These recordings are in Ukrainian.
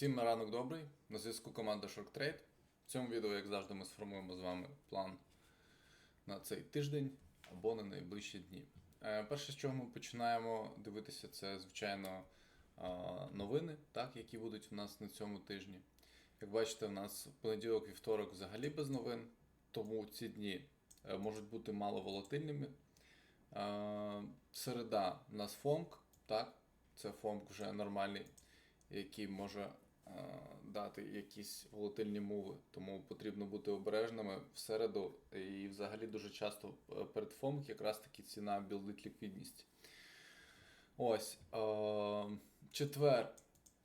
Всім ранок добрий. На зв'язку команда Short Trade. В цьому відео, як завжди, ми сформуємо з вами план на цей тиждень або на найближчі дні. Е, Перше, з чого ми починаємо дивитися, це, звичайно, новини, так, які будуть у нас на цьому тижні. Як бачите, у нас понеділок вівторок взагалі без новин, тому ці дні е, можуть бути мало волатильними. Е, Середа у нас фомк, так, це фомк вже нормальний, який може дати якісь волатильні мови, тому потрібно бути обережними в середу. І взагалі дуже часто е, перед фомк якраз таки ціна білдить ліквідність. Ось. Е, четвер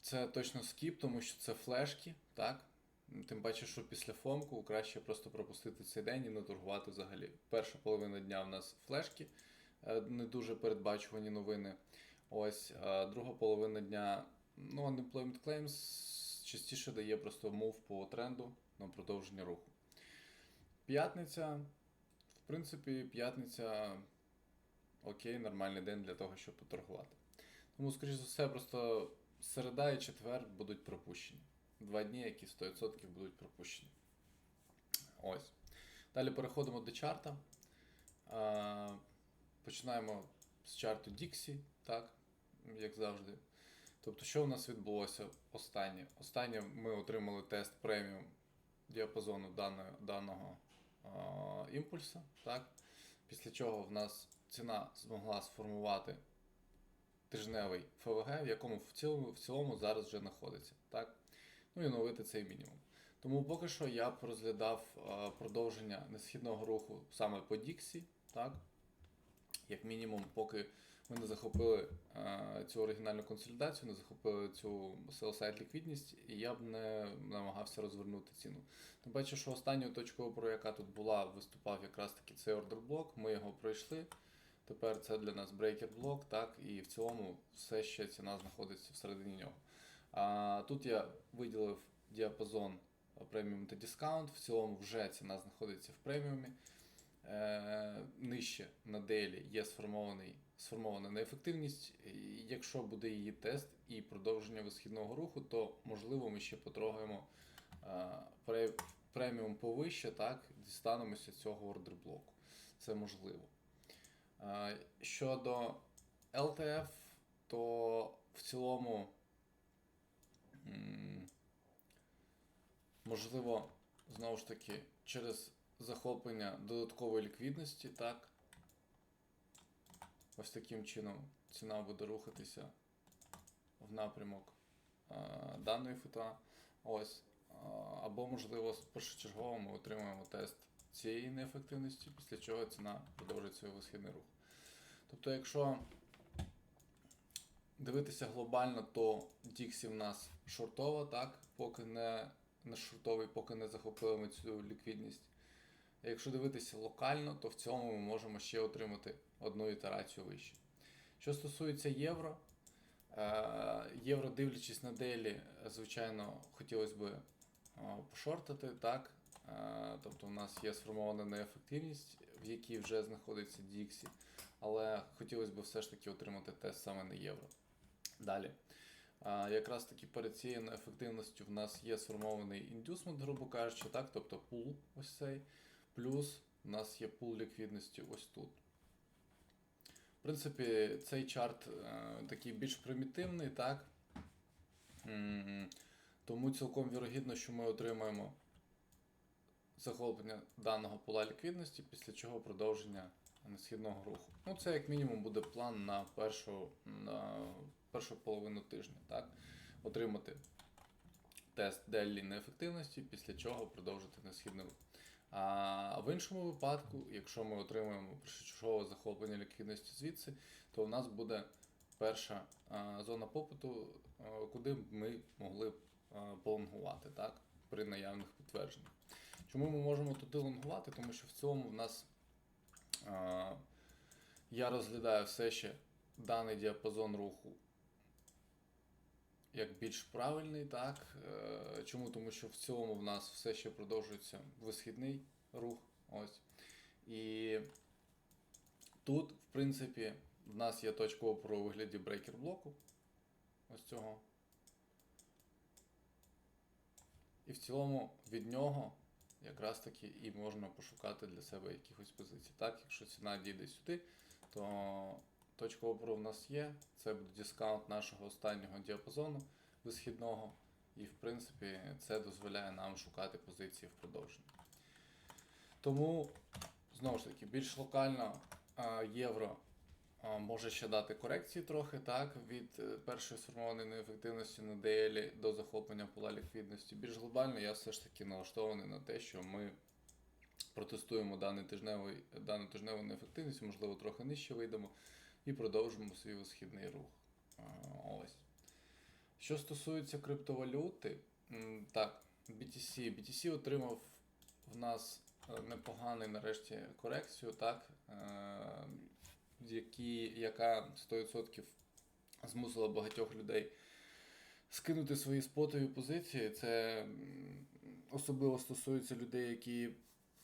це точно скіп, тому що це флешки, так? Тим паче, що після фомку краще просто пропустити цей день і не торгувати взагалі. Перша половина дня в нас флешки, е, не дуже передбачувані новини. Ось е, друга половина дня, ну, unemployment claims частіше дає просто мов по тренду на продовження руху. П'ятниця, в принципі, п'ятниця окей, нормальний день для того, щоб поторгувати. Тому, скоріш за все, просто середа і четвер будуть пропущені. Два дні, які 100% будуть пропущені. Ось. Далі переходимо до чарта. Починаємо з чарту Dixie, так, як завжди. Тобто, що у нас відбулося останнє? Останнє ми отримали тест преміум діапазону даного, даного а, імпульса, так? після чого в нас ціна змогла сформувати тижневий ФВГ, в якому в цілому, в цілому зараз вже знаходиться. Так? Ну і оновити цей мінімум. Тому поки що я б розглядав а, продовження несхідного руху саме по Діксі, так? як мінімум, поки ми не захопили е, цю оригінальну консолідацію, не захопили цю sell-side ліквідність, і я б не намагався розвернути ціну. Тим паче, що останньою точкою опору, яка тут була, виступав якраз таки цей ордер блок. Ми його пройшли. Тепер це для нас брейкер блок, так, і в цілому все ще ціна знаходиться всередині нього. А тут я виділив діапазон преміум та дискаунт. В цілому вже ціна знаходиться в преміумі. Е, нижче на дейлі є сформований, сформована неефективність. Якщо буде її тест і продовження висхідного руху, то можливо ми ще потрогаємо е, преміум повище, так, дістанемося цього ордер блоку. Це можливо. Е, Щодо LTF, то в цілому можливо, знову ж таки, через захоплення додаткової ліквідності, так. Ось таким чином ціна буде рухатися в напрямок е, даної фута. Ось. Е, або, можливо, першочергово ми отримаємо тест цієї неефективності, після чого ціна продовжить свій висхідний рух. Тобто, якщо дивитися глобально, то Dixie в нас шортова, так, поки не, не шортовий, поки не захопили ми цю ліквідність. Якщо дивитися локально, то в цьому ми можемо ще отримати одну ітерацію вище. Що стосується євро, е, євро, дивлячись на делі, звичайно, хотілося б пошортити, так. Е, Тобто у нас є сформована неефективність, в якій вже знаходиться Dixie, але хотілося б все ж таки отримати тест саме на євро. Далі. Якраз таки перед цією неефективністю в нас є сформований індюсмент, грубо кажучи, так, тобто пул ось цей. Плюс у нас є пул ліквідності ось тут. В принципі, цей чарт е, такий більш примітивний, так? Тому цілком вірогідно, що ми отримаємо захоплення даного пола ліквідності, після чого продовження несхідного руху. Ну, це як мінімум буде план на першу, на першу половину тижня. Так? Отримати тест делі неефективності, після чого продовжити несхідний рух. А в іншому випадку, якщо ми отримуємо першочергове захоплення ліквідності звідси, то у нас буде перша зона попиту, куди б ми могли б полонгувати так, при наявних підтвердженнях. Чому ми можемо туди лонгувати? Тому що в цілому в нас я розглядаю все ще даний діапазон руху як більш правильний, так. Е, Чому? Тому що в цілому в нас все ще продовжується висхідний рух. Ось. І тут, в принципі, в нас є точка опору у вигляді брейкер блоку. Ось цього. І в цілому від нього якраз таки і можна пошукати для себе якихось позицій. Так, якщо ціна дійде сюди, то точка опору в нас є. Це буде дискаунт нашого останнього діапазону висхідного. І, в принципі, це дозволяє нам шукати позиції в продовженні. Тому, знову ж таки, більш локально євро може ще дати корекції трохи, так, від е, першої сформованої неефективності на DL до захоплення пола ліквідності. Більш глобально я все ж таки налаштований на те, що ми протестуємо дану тижневу неефективність, можливо, трохи нижче вийдемо і продовжимо свій висхідний рух. Ось. Що стосується криптовалюти, так, BTC. BTC отримав в нас е, непоганий нарешті корекцію, так, е, які, яка 100% змусила багатьох людей скинути свої спотові позиції. Це особливо стосується людей, які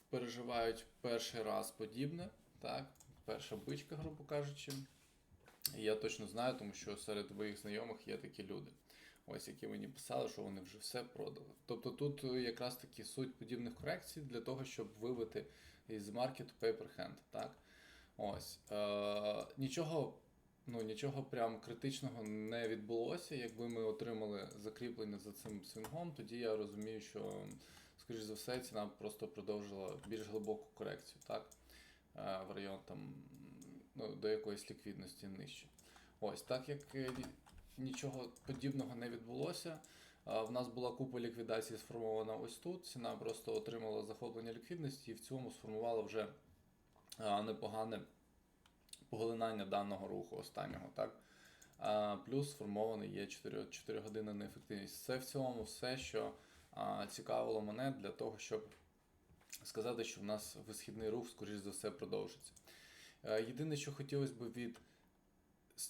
переживають перший раз подібне, так, перша бичка, грубо кажучи. Я точно знаю, тому що серед моїх знайомих є такі люди, ось які мені писали, що вони вже все продали. Тобто тут якраз таки суть подібних корекцій для того, щоб вибити із маркету paper hand, так? Ось. Е, нічого, ну, нічого прям критичного не відбулося. Якби ми отримали закріплення за цим свінгом, тоді я розумію, що, скоріш за все, ціна просто продовжила більш глибоку корекцію, так? Е, в район там ну, до якоїсь ліквідності нижче. Ось, так як е, нічого подібного не відбулося. В нас була купа ліквідацій сформована ось тут. Ціна просто отримала захоплення ліквідності і в цьому сформувала вже непогане поглинання даного руху останнього. Так? Плюс сформований є 4, 4 години неефективність. Це в цілому все, що цікавило мене для того, щоб сказати, що в нас висхідний рух, скоріш за все, продовжиться. Е, Єдине, що хотілося б від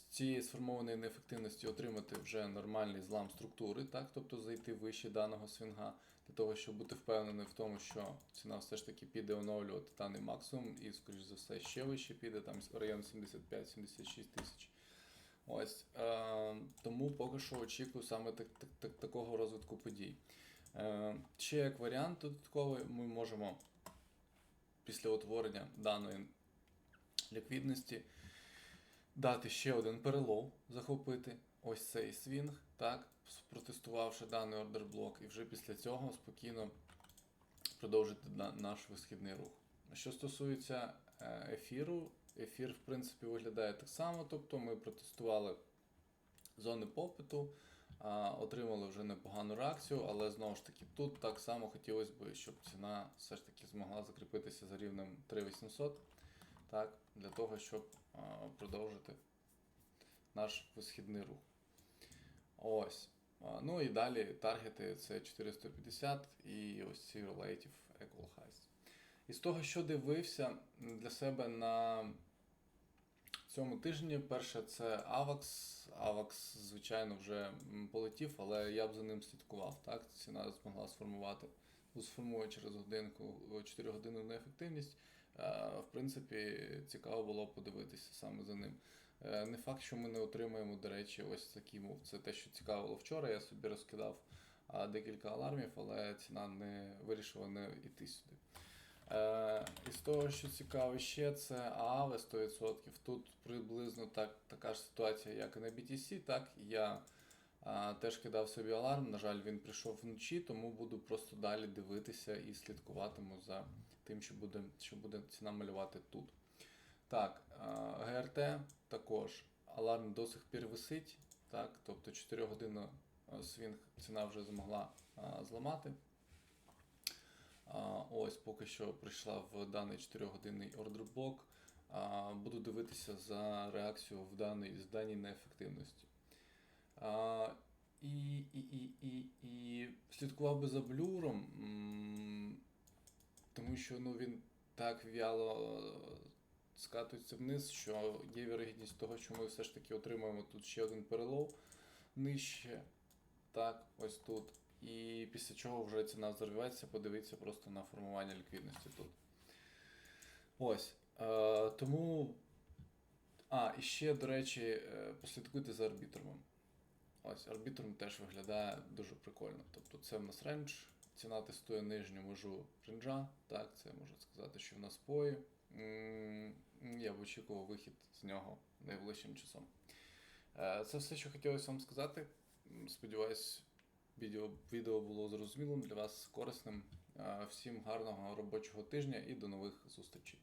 цієї сформованої неефективності отримати вже нормальний злам структури, так? тобто зайти вище даного свінга, для того, щоб бути впевненим в тому, що ціна все ж таки піде оновлювати даний максимум, і, скоріш за все, ще вище піде, там район 75-76 тисяч. Ось. Е, тому поки що очікую саме так, так, так, такого розвитку подій. Е, ще як варіант додатковий, ми можемо після утворення даної ліквідності дати ще один перелов, захопити ось цей свінг, так, протестувавши даний ордер блок, і вже після цього спокійно продовжити наш висхідний рух. Що стосується е, ефіру, ефір, в принципі, виглядає так само, тобто ми протестували зони попиту, отримали вже непогану реакцію, але знову ж таки тут так само хотілося б, щоб ціна все ж таки змогла закріпитися за рівнем 3800, так, для того, щоб продовжити наш висхідний рух. Ось. Ну і далі таргети це 450 і ось ці relative equal highs. Із того, що дивився для себе на цьому тижні, перше це AVAX. AVAX, звичайно, вже полетів, але я б за ним слідкував. Так? Ціна змогла сформувати, ну, сформує через годинку 4 години неефективність. Е, В принципі, цікаво було подивитися саме за ним. Е, Не факт, що ми не отримаємо, до речі, ось такий мов. Це те, що цікавило вчора. Я собі розкидав декілька алармів, але ціна не вирішила не йти сюди. Е, із того, що цікаво ще, це ААВ 100%. Тут приблизно так, така ж ситуація, як і на BTC. Так, я а, теж кидав собі аларм. На жаль, він прийшов вночі, тому буду просто далі дивитися і слідкуватиму за тим, що буде, що буде ціна малювати тут. Так, а, ГРТ також. Аларм до сих пір висить. Так, тобто 4 години свінг ціна вже змогла а, зламати. Ось поки що прийшла в даний 4-годинний ордерблок. Буду дивитися за реакцію в даній, з даній неефективності. І, і, і, і, і слідкував би за блюром, тому що ну, він так в'яло е, скатується вниз, що є вірогідність того, що ми все ж таки отримаємо тут ще один перелов нижче. Так, ось тут. І після чого вже ціна взорветься, подивіться просто на формування ліквідності тут. Ось. Е, Тому. А, і ще, до речі, е, послідкуйте за арбітрумом. Ось, арбітрум теж виглядає дуже прикольно. Тобто це в нас рендж, ціна тестує нижню межу ренджа. Так, це можна сказати, що в нас пої. Я б очікував вихід з нього найближчим часом. Е, це все, що хотілося вам сказати. Сподіваюсь відео, відео було зрозумілим для вас корисним. Всім гарного робочого тижня і до нових зустрічей.